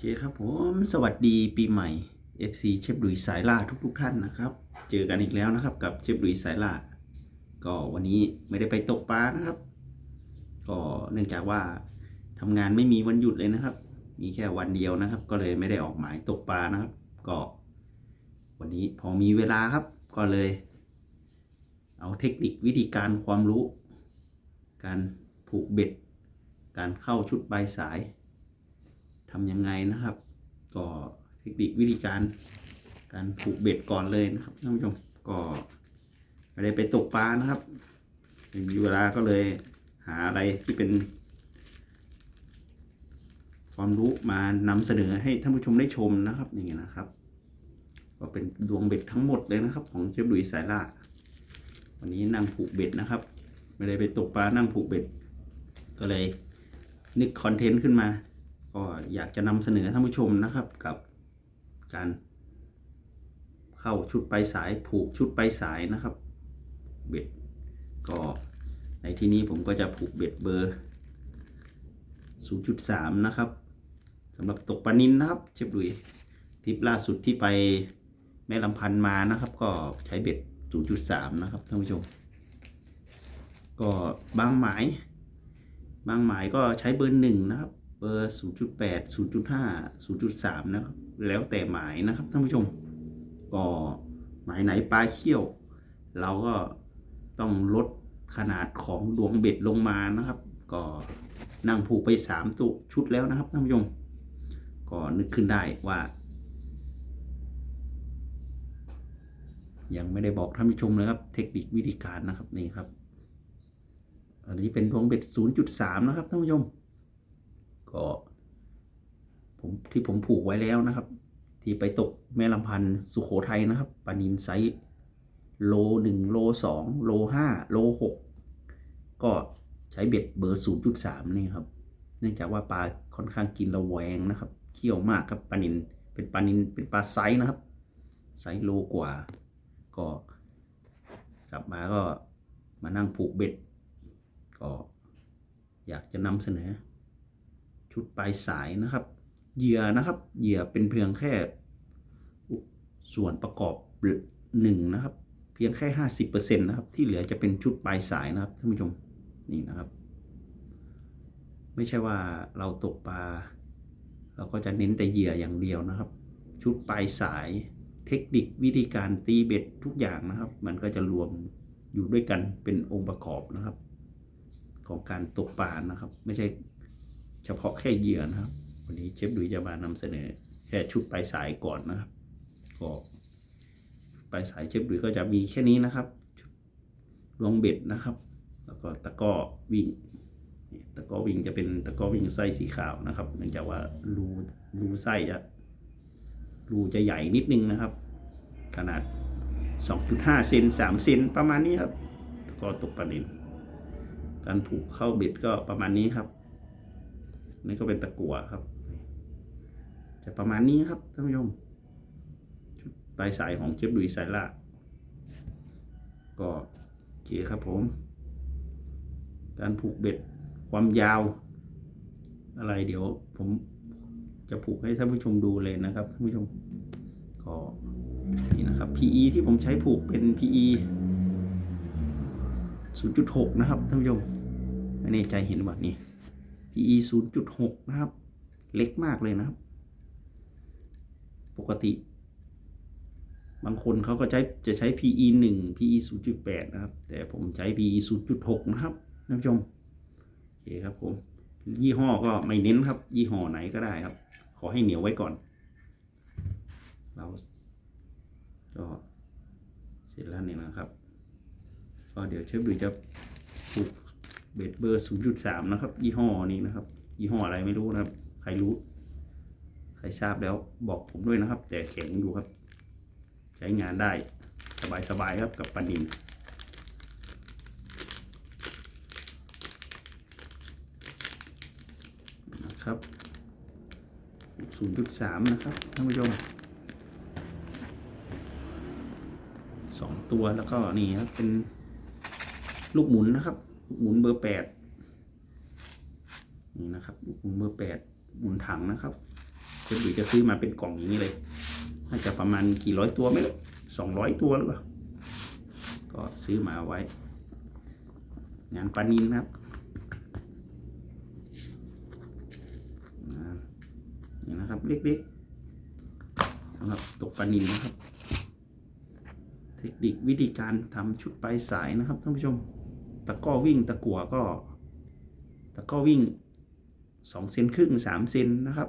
เคครับผมสวัสดีปีใหม่ FC เชฟดุยสายล่าทุก ๆ ท่านนะครับ เจอกันอีกแล้วนะครับกับเชฟดุยสายล่าก็วันนี้ไม่ได้ไปตกปลานะครับ ก็เนื่องจากว่าทำงานไม่มีวันหยุดเลยนะครับ มีแค่วันเดียวนะครับ ก็เลยไม่ได้ออกหมายตกปลานะครับ ก็ วันนี้พอมีเวลาครับ ก็เลย เอาเทคนิควิธีการความรู้ การผูกเบ็ด การเข้าชุดใบสาย ทำยังไงนะครับ ก็เทคนิควิธีการ การผูกเบ็ดก่อนเลยนะครับท่านผู้ชมก็ไม่ได้ไปตกปลานะครับม่มีเวลาก็เลยหาอะไรที่เป็น ความรู้มานำเสนอให้ท่านผู้ชมได้ชมนะครับอย่างเงี้ยนะครับ ก็เป็นดวงเบ็ดทั้งหมดเลยนะครับ ของเชฟดุยสายล่าวันนี้นั่งผูกเบ็ดนะครับ ไม่ได้ไปตกปลานั่งผูกเบ็ด ก็เลยนึกคอนเทนต์ขึ้นมา ก็อยากจะนำเสนอท่านผู้ชมนะครับกับการเข้าชุดไปสายผูกชุดไปสายนะครับ เบ็ดก็ในที่นี้ผมก็จะผูกเบ็ดเบอร์ 0.3 นะครับสำหรับตกปลานินนะครับ เชฟดุยทริปล่าสุดที่ไปแม่ลำพันธ์มานะครับ ก็ใช้เบ็ด 0.3 นะครับท่านผู้ชม ก็บางหมาย บางหมายก็ใช้เบอร์หนึ่งนะครับ เบอร์ 0.8 0.5 0.3 นะครับ แล้วแต่หมายนะครับท่านผู้ชม ก็หมายไหนปลาเขี้ยว เราก็ต้องลดขนาดของดวงเบ็ดลงมานะครับ ก็นั่งผูกไป 3 ตัวชุดแล้วนะครับท่านผู้ชม ก็นึกขึ้นได้ว่า ยังไม่ได้บอกท่านผู้ชมเลยครับ เทคนิควิธีการนะครับนี่ครับ อันนี้เป็นดวงเบ็ด 0.3 นะครับท่านผู้ชม ก็ผมที่ผมผูกไว้แล้วนะครับ ที่ไปตกแม่ลำพันธ์สุโขทัยนะครับปลานินไซส์โลหนึ่งโลสองโลห้าโลหกก็ใช้เบ็ดเบอร์0.3นี่ครับ เนื่องจากว่าปลาค่อนข้างกินระแวงนะครับเคี่ยวมากครับปลานินเป็นปลานินเป็นปลาไซส์นะครับไซส์โลกว่า ก็กลับมาก็มานั่งผูกเบ็ด ก็อยากจะนำเสนอ ชุดปลายสายนะครับ เหยื่อนะครับ เหยื่อเป็นเพียงแค่ส่วนประกอบหนึ่งนะครับ เพียงแค่ห้าสิบเปอร์เซ็นต์นะครับ ที่เหลือจะเป็นชุดปลายสายนะครับท่านผู้ชมนี่นะครับ ไม่ใช่ว่าเราตกปลาเราก็จะเน้นแต่เหยื่ออย่างเดียวนะครับ ชุดปลายสายเทคนิควิธีการตีเบ็ดทุกอย่างนะครับ มันก็จะรวมอยู่ด้วยกันเป็นองค์ประกอบนะครับ ของการตกปลานะครับ ไม่ใช่ เฉพาะแค่เหยื่อนะครับ วันนี้เชฟดุยจะมานำเสนอ แค่ชุดปลายสายก่อนนะครับก็ปลายสายเชฟดุยก็จะมีแค่นี้นะครับรวงเบ็ดนะครับ แล้วก็ตะก้อวิ่งตะก้อวิ่งจะเป็นตะก้อวิ่งไส้สีขาวนะครับ เนื่องจากว่ารูรูไส้จะรูจะใหญ่นิดนึงนะครับ ขนาด 2.5 เซน3 เซนประมาณนี้ครับตะกร้อตกปลานินการผูกเข้าเบ็ดก็ประมาณนี้ครับ นี่ก็เป็นตะกั่วครับ จะประมาณนี้ครับท่านผู้ชมปลายสายของเชฟดุยไซล่าก็โอเคครับผม การผูกเบ็ดความยาว อะไรเดี๋ยวผมจะผูกให้ท่านผู้ชมดูเลยนะครับท่านผู้ชมก็นี่นะครับ PE ที่ผมใช้ผูกเป็น PE 0.6 นะครับท่านผู้ชมไม่แน่ใจเห็นแบบนี้ PE 0.6 นะครับ เล็กมากเลยนะครับ ปกติ บางคนเขาก็ใช้จะใช้ PE 1 PE 0.8 นะครับ แต่ผมใช้ PE 0.6 นะครับท่านผู้ชมโอเคครับผม ยี่ห้อก็ไม่เน้นครับ ยี่ห้อไหนก็ได้ครับ ขอให้เหนียวไว้ก่อน เราก็เสร็จแล้วเนี่ยนะครับ ก็เดี๋ยวเชฟดูจะปลูก เบ็ดเบอร์0.3นย์จุดสามนะครับ ยี่ห้อนี้นะครับ ยี่ห้ออะไรไม่รู้นะครับ ใครรู้ ใครทราบแล้วบอกผมด้วยนะครับ แต่แข็งอยู่ครับ ใช้งานได้สบายๆครับกับปลานินนะครับ 0.3 นะครับท่านผู้ชมสองตัวแล้วก็นี่ครับเป็นลูกหมุนนะครับ หมุนเบอร์แปดนี่นะครับลูกหมุนเบอร์แปดหมุนถังนะครับเชฟดุยจะซื้อมาเป็นกล่องอย่างนี้เลยน่าจะประมาณกี่ร้อยตัวไม่รู้สองร้อยตัวหรือเปล่าก็ซื้อมาไว้ งานปานินนะครับนี่นะครับเล็กๆสำหรับตกปานินนะครับ เทคนิควิธีการทำชุดปลายสายนะครับท่านผู้ชม ตะก้อวิ่งตะกั่วก็ ตะก้อวิ่งสองเซนครึ่งสามเซนนะครับ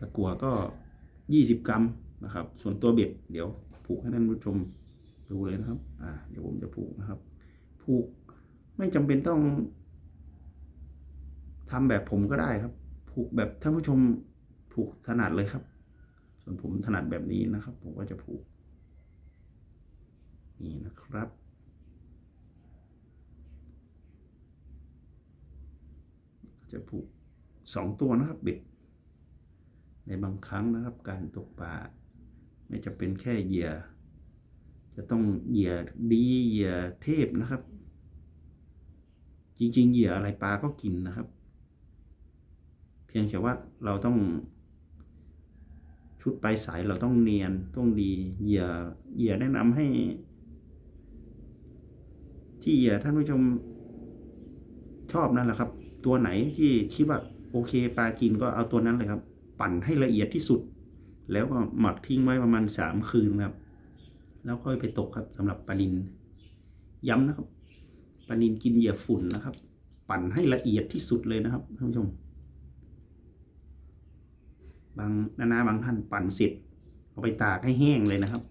ตะกั่วก็ยี่สิบกรัมนะครับ ส่วนตัวเบ็ดเดี๋ยวผูกให้ท่านผู้ชมดูเลยนะครับ อ่า เดี๋ยวผมจะผูกนะครับ ผูกไม่จำเป็นต้องทำแบบผมก็ได้ครับ ผูกแบบท่านผู้ชมผูกถนัดเลยครับ ส่วนผมถนัดแบบนี้นะครับ ผมก็จะผูก นี่นะครับ จะผูกสองตัวนะครับเบ็ด ในบางครั้งนะครับ การตกปลาไม่จะเป็นแค่เหยื่อ จะต้องเหยื่อดีเหยื่อเทพนะครับ จริงๆเหยื่ออะไรปลาก็กินนะครับ เพียงแต่ว่าเราต้องชุดปลายสายเราต้องเนียนต้องดีเหยื่อเหยื่อแนะนำให้ ที่เหยื่อท่านผู้ชมชอบนั่นแหละครับ ตัวไหนที่คิดว่าโอเคปลากินก็เอาตัวนั้นเลยครับ ปั่นให้ละเอียดที่สุด แล้วก็หมักทิ้งไว้ประมาณสามคืนครับ แล้วค่อยไปตกครับสำหรับปลานินย้ำนะครับปลานินกินเหยื่อฝุ่นนะครับ ปั่นให้ละเอียดที่สุดเลยนะครับท่านผู้ชม บางนานาบางท่านปั่นเสร็จเอาไปตากให้แห้งเลยนะครับ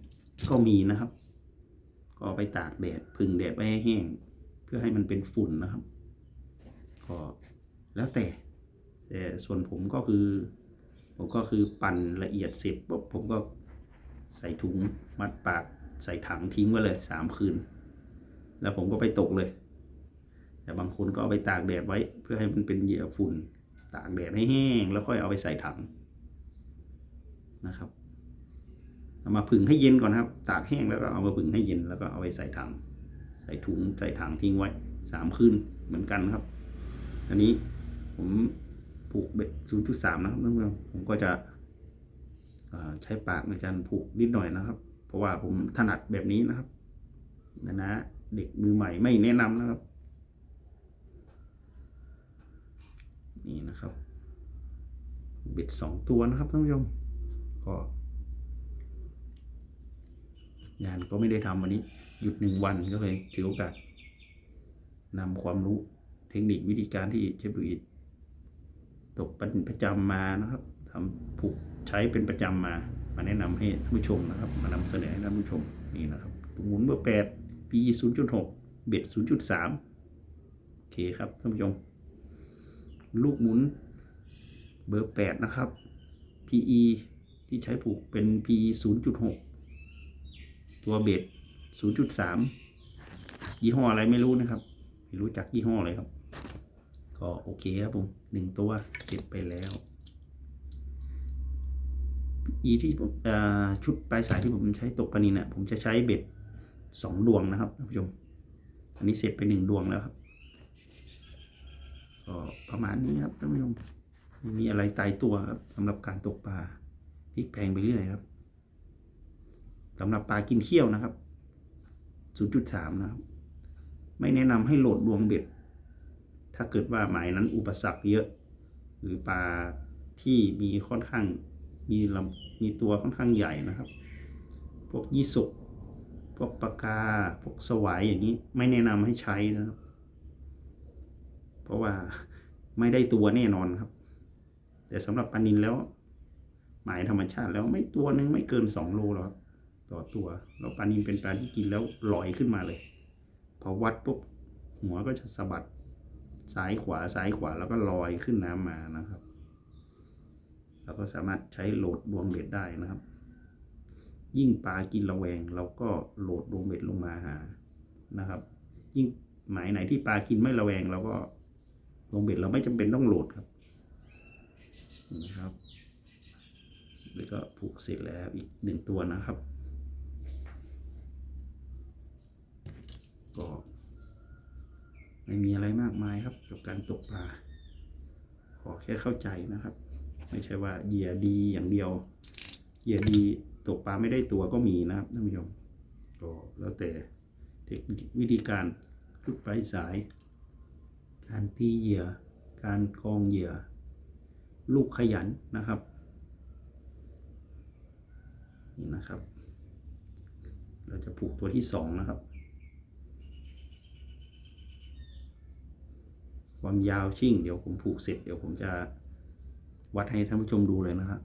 ก็มีนะครับ ก็ไปตากแดดพึ่งแดดไว้ให้แห้ง เพื่อให้มันเป็นฝุ่นนะครับ ก็แล้วแต่แต่ส่วนผมก็คือ ผมก็คือปั่นละเอียดเสร็จปุ๊บผมก็ใส่ถุงมัดปากใส่ถังทิ้งไว้เลยสามคืน แล้วผมก็ไปตกเลย แต่บางคนก็เอาไปตากแดดไว้ เพื่อให้มันเป็นเหยื่อฝุ่น ตากแดดให้แห้ง แล้วค่อยเอาไปใส่ถังนะครับเอามาผึ่งให้เย็นก่อนครับ ตากแห้งแล้วก็เอามาผึ่งให้เย็นแล้วก็เอาไปใส่ถัง ใส่ถุงใส่ถังทิ้งไว้สามคืนเหมือนกันครับ อันนี้ผมผูกเบ็ด0.3นะครับท่านผู้ชมผมก็จะใช้ปากในการผูกนิดหน่อยนะครับ เพราะว่าผมถนัดแบบนี้นะครับนะนะเด็กมือใหม่ไม่แนะนำนะครับ นี่นะครับเบ็ดสองตัวนะครับท่านผู้ชมก็ งานก็ไม่ได้ทำวันนี้ หยุดหนึ่งวันก็เลยถือโอกาสนำความรู้ ทคนิควิธีการที่เชฟบุอีตกเป็นประจำมานะครับทำผูกใช้เป็นประจำมา มาแนะนำให้ท่านผู้ชมนะครับ มานำเสนอให้ท่านผู้ชมนี่นะครับหมุนเบอร์แปด PE ศูนย์จุดหกเบ็ดศูนย์จุดสามโอเคครับท่านผู้ชม ลูกหมุนเบอร์แปดนะครับ PE ที่ใช้ผูกเป็น PE ศูนย์จุดหกตัวเบ็ดศูนย์จุดสามยี่ห้ออะไรไม่รู้นะครับ ไม่รู้จักยี่ห้อเลยครับ ก็โอเคครับผมหนึ่งตัวเสร็จไปแล้วอีที่ชุดปลายสายที่ผมใช้ตกปลานินเนี่ยผมจะใช้เบ็ดสองดวงนะครับท่านผู้ชม อันนี้เสร็จไปหนึ่งดวงแล้วครับ ก็ประมาณนี้ครับท่านผู้ชมไม่มีอะไรตายตัวครับสำหรับการตกปลาพลิกแพงไปเรื่อยครับสำหรับปลากินเขี้ยวนะครับ 0.3 นะครับ ไม่แนะนำให้โหลดดวงเบ็ด ถ้าเกิดว่าหมายนั้นอุปสรรคเยอะ หรือปลาที่มีค่อนข้างมีลำมีตัวค่อนข้างใหญ่นะครับ พวกยี่สกพวกปลากา พวกสวายอย่างนี้ไม่แนะนำให้ใช้นะครับ เพราะว่าไม่ได้ตัวแน่นอนครับ แต่สำหรับปลานินแล้ว หมายธรรมชาติแล้วไม่ตัวหนึงไม่เกินสองโลหรอกต่อตัวแล้วปลานินเป็นปลาที่กินแล้วลอยขึ้นมาเลย พอวัดปุ๊บหัวก็จะสะบัด ซ้ายขวาซ้ายขวาแล้วก็ลอยขึ้นน้ำมานะครับ เราก็สามารถใช้โหลดดวงเบ็ดได้นะครับ ยิ่งปลากินระแวง เราก็โหลดดวงเบ็ดลงมาหานะครับ ยิ่งหมายไหนที่ปลากินไม่ระแวงเราก็ดวงเบ็ดเราไม่จำเป็นต้องโหลดครับนะครับแล้วก็ผูกเสร็จแล้วอีกหนึ่งตัวนะครับก็ ไม่มีอะไรมากมายครับกับการตกปลา ขอแค่เข้าใจนะครับ ไม่ใช่ว่าเหยื่อดีอย่างเดียวเหยื่อดีตกปลาไม่ได้ตัวก็มีนะครับท่านผู้ชมก็แล้วแต่เทคนิควิธีการชุดปลายสาย การตีเหยื่อ การกองเหยื่อ ลูกขยันนะครับ นี่นะครับ เราจะผูกตัวที่สองนะครับ ความยาวชิ่ง เดี๋ยวผมผูกเสร็จเดี๋ยวผมจะวัดให้ท่านผู้ชมดูเลยนะครับ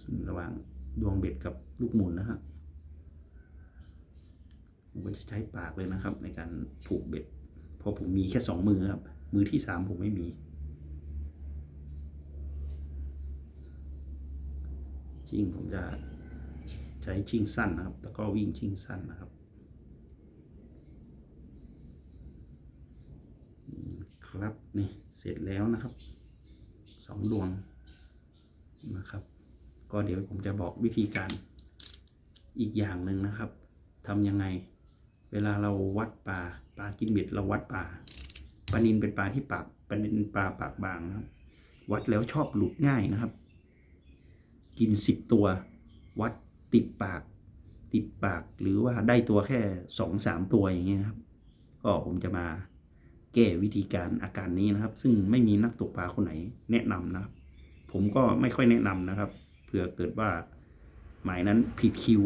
ชิ่งระหว่างดวงเบ็ดกับลูกหมุนนะฮะผมก็จะใช้ปากเลยนะครับ ในการผูกเบ็ด เพราะผมมีแค่สองมือครับ มือที่สามผมไม่มีชิ่งผมจะใช้ชิ่งสั้นนะครับ แล้วก็วิ่งชิ่งสั้นนะครับ ครับนี่เสร็จแล้วนะครับสองดวงนะครับ ก็เดี๋ยวผมจะบอกวิธีการอีกอย่างหนึ่งนะครับทำยังไง เวลาเราวัดปลาปลากินเบ็ดเราวัดปลาปลานินเป็นปลาที่ปากปลานินปลาปากบางนะครับ วัดแล้วชอบหลุดง่ายนะครับ กินสิบตัว วัดติดปาก ติดปากหรือว่าได้ตัวแค่สองสามตัวอย่างเงี้ยครับ ก็ผมจะมา แก้วิธีการอาการนี้นะครับ ซึ่งไม่มีนักตกปลาคนไหนแนะนำนะครับ ผมก็ไม่ค่อยแนะนำนะครับเผื่อเกิดว่าหมายนั้นผิดคิว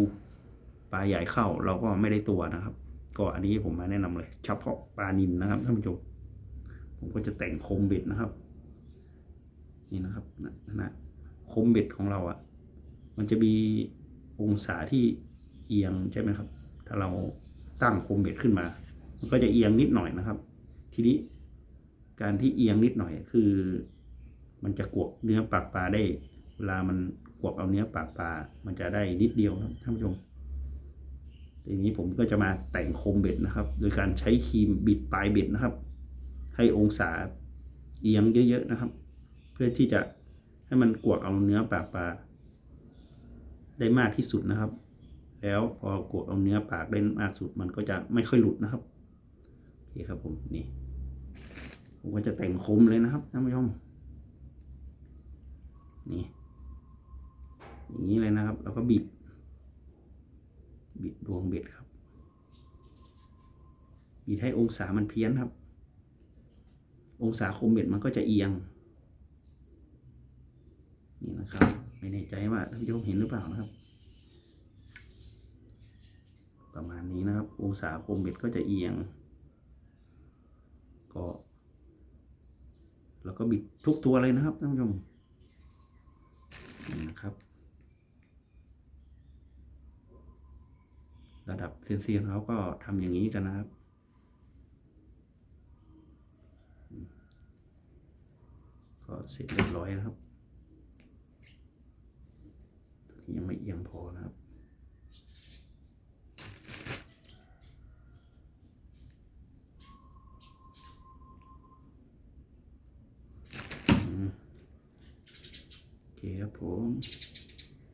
ปลาใหญ่เข้าเราก็ไม่ได้ตัวนะครับ ก็อันนี้ผมมาแนะนำเลยเฉพาะปลานินนะครับท่านผู้ชมผมก็จะแต่งโคมเบ็ดนะครับ นี่นะครับนะนะโคมเบ็ดของเราอะ่ะ มันจะมีองศาที่เอียงใช่ไหมครับ ถ้าเราตั้งโคมเบ็ดขึ้นมา มันก็จะเอียงนิดหน่อยนะครับ ทีนี้การที่เอียงนิดหน่อยคือ มันจะกวกเนื้อปากปลาได้ เวลามันกวกเอาเนื้อปากปลา มันจะได้นิดเดียวครับท่านผู้ชมทีนี้ผมก็จะมาแต่งโคมเบ็ดนะครับ โดยการใช้ครีมบิดปลายเบ็ดนะครับ ให้องศาเอียงเยอะๆนะครับ เพื่อที่จะให้มันกวกเอาเนื้อปากปลาได้มากที่สุดนะครับ แล้วพอกวกเอาเนื้อปากได้มากสุด มันก็จะไม่ค่อยหลุดนะครับโอเคครับผมนี่ ผมก็จะแต่งคมเลยนะครับท่านผู้ชมนี่อย่างนี้เลยนะครับ แล้วก็บิด บิดดวงเบ็ดครับ บิดให้องศามันเพี้ยนครับ องศาคมเบ็ดมันก็จะเอียง นี่นะครับ ไม่แน่ใจว่าท่านผู้ชมเห็นหรือเปล่านะครับ ประมาณนี้นะครับ องศาคมเบ็ดก็จะเอียง ก็ แล้วก็บิดทุกตัวเลยนะครับท่านผู้ชมนะครับ ระดับเซียนซีเขาก็ทำอย่างนี้กันนะครับก็เสร็จเรียบร้อยครับ ยังไม่เอียงพอนะครับ อืมโอเคครับผม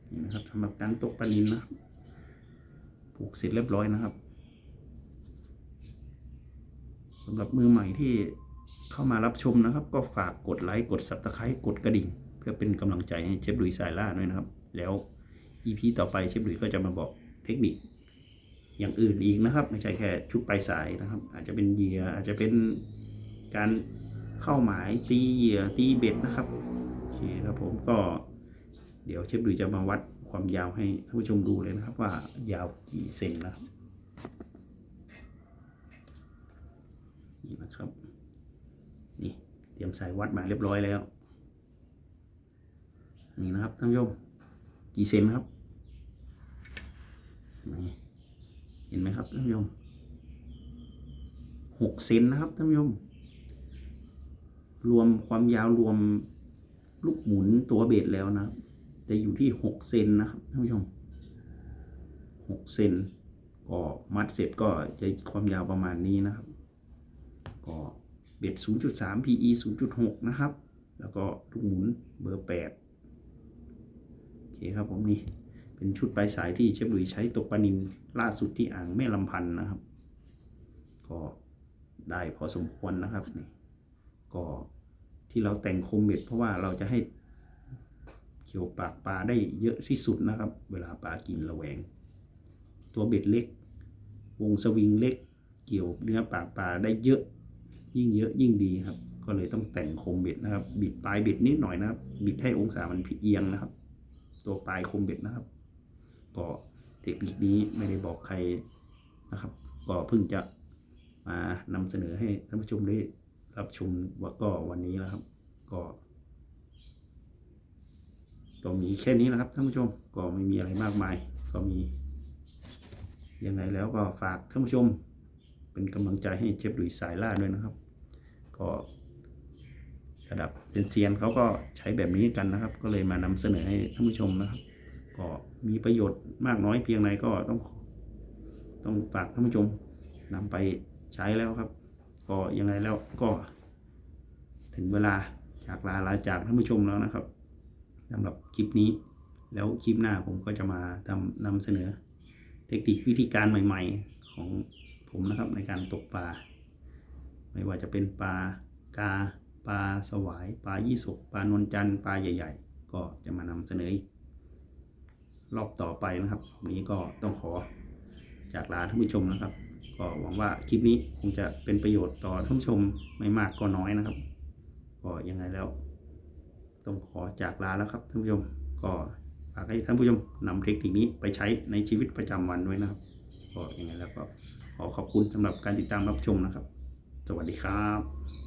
นี่นะครับสำหรับการตกปลานินนะครับผูกเสร็จเรียบร้อยนะครับสำหรับมือใหม่ที่เข้ามารับชมนะครับ ก็ฝากกดไลค์กด subscribe กดกระดิ่ง เพื่อเป็นกำลังใจให้เชฟดุยสายล่าด้วยนะครับ แล้ว EP ต่อไปเชฟดุยก็จะมาบอกเทคนิค อย่างอื่นอีกนะครับ ไม่ใช่แค่ชุดปลายสายนะครับ อาจจะเป็นเหยื่ออาจจะเป็นการเข้าหมายตีเหยื่อตีเบ็ดนะครับ คครับผมก็เดี๋ยวเชฟดุยจะมาวัดความยาวให้ท่านผู้ชมดูเลยนะครับ ว่ายาวกี่เซนนะครับนี่นะครับนี่เตรียมสายวัดมาเรียบร้อยแล้ว นี่นะครับท่านผู้ชมกี่เซนครับนี่เห็นไหมครับท่านผู้ชมหกเซนนะครับท่านผู้ชมรวมความยาวรวม ลูกหมุนตัวเบ็ดแล้วนะจะอยู่ที่หกเซนนะครับท่านผู้ชมหกเซนก็มัดเสร็จก็จะความยาวประมาณนี้นะครับ ก็เบ็ด 0.3 PE 0.6 นะครับ แล้วก็ลูกหมุนเบอร์ 8 โอเคครับผมนี่ เป็นชุดปลายสายที่เชฟลุยใช้ตกปลานินล่าสุดที่อ่างแม่ลำพันธ์นะครับ ก็ได้พอสมควรนะครับนี่ก็ ที่เราแต่งโคมเบ็ดเพราะว่าเราจะให้เกี่ยวปากปลาได้เยอะที่สุดนะครับ เวลาปลากินระแวง ตัวเบ็ดเล็ก วงสวิงเล็ก เกี่ยวเนื้อปากปลาได้เยอะ ยิ่งเยอะยิ่งดีครับ ก็เลยต้องแต่งโคมเบ็ดนะครับ บิดปลายเบ็ดนิดหน่อยนะครับ บิดให้องศามันเอียงนะครับ ตัวปลายโคมเบ็ดนะครับก็เทคนิคนี้ไม่ได้บอกใครนะครับ ก็เพิ่งจะมานำเสนอให้ท่านผู้ชมได้ รับชมว่าก็วันนี้แล้วครับ ก็ก็มีแค่นี้นะครับท่านผู้ชมก็ไม่มีอะไรมากมาย ก็มียังไงแล้วก็ฝากท่านผู้ชม เป็นกำลังใจให้เชฟหลุยสายล่าด้วยนะครับ ก็ระดับเซียนเขาก็ใช้แบบนี้กันนะครับ ก็เลยมานำเสนอให้ท่านผู้ชมนะครับ ก็มีประโยชน์มากน้อยเพียงไรก็ต้อง ต้องฝากท่านผู้ชมนำไปใช้แล้วครับ ก็ยังไงแล้วก็ถึงเวลาจากลาลาจากท่านผู้ชมแล้วนะครับสำหรับคลิปนี้ แล้วคลิปหน้าผมก็จะมาทำนำเสนอ เทคนิควิธีการใหม่ ๆ ของผมนะครับในการตกปลา ไม่ว่าจะเป็นปลากาปลาสวาย ปลายี่สกปลานวลจันทร์ปลาใหญ่ ๆ ก็จะมานำเสนออีกรอบต่อไปนะครับวันนี้ก็ต้องขอจากลาท่านผู้ชมนะครับ ก็หวังว่าคลิปนี้คงจะเป็นประโยชน์ต่อท่านผู้ชมไม่มากก็น้อยนะครับก็ยังไงแล้วต้องขอจากลาแล้วครับท่านผู้ชมก็ฝากให้ท่านผู้ชมนำเทคนิคนี้ไปใช้ในชีวิตประจำวันด้วยนะครับก็ยังไงแล้วก็ขอขอบคุณสำหรับการติดตามรับชมนะครับ สวัสดีครับ